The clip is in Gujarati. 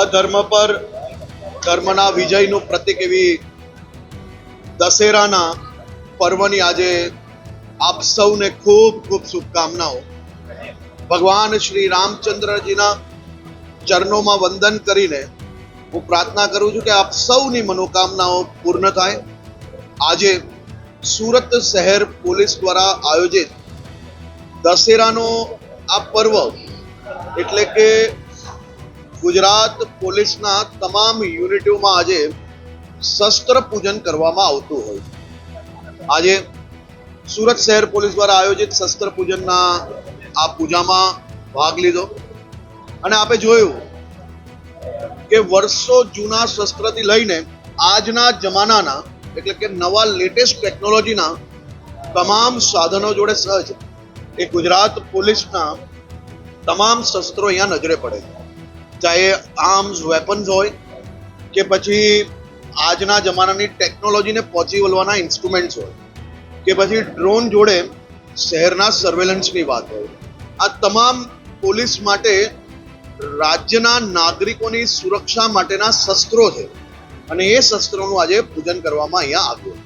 અધર્મ પર ધર્મના વિજયનું પ્રતિક એવી દશેરાના પર્વની આજે આપ સૌને ખૂબ ખૂબ શુભકામનાઓ. ભગવાન શ્રી રામચંદ્રજીના ચરણોમાં વંદન કરીને હું પ્રાર્થના કરું છું કે આપ સૌની મનોકામનાઓ પૂર્ણ થાય. આજે સુરત શહેર પોલીસ દ્વારા આયોજિત દશેરાનો આ પર્વ એટલે કે ગુજરાત પોલીસના તમામ યુનિટોમાં આજે શસ્ત્ર પૂજન કરવામાં આવતું હોય. આજે સુરત શહેર પોલીસ દ્વારા આયોજિત શસ્ત્ર પૂજનના આ પૂજામાં ભાગ લીધો. અને આપે જોયું કે વર્ષો જૂના શસ્ત્રથી લઈને આજના જમાનાના એટલે કે નવા લેટેસ્ટ ટેકનોલોજીના તમામ સાધનો જોડે સહજ એ ગુજરાત પોલીસના તમામ શસ્ત્રો અહીંયા નજરે પડે. ચાહે આર્મ્સ વેપન્સ હોય કે પછી આજના જમાનાની ટેકનોલોજીને પહોંચી વળવાના ઇન્સ્ટ્રુમેન્ટ્સ હોય કે પછી ડ્રોન જોડે શહેરના સર્વેલન્સની વાત હોય. આ તમામ પોલીસ માટે રાજ્યના નાગરિકોની સુરક્ષા માટેના શસ્ત્રો છે. અને એ શસ્ત્રોનું આજે પૂજન કરવામાં અહીંયા આવ્યું.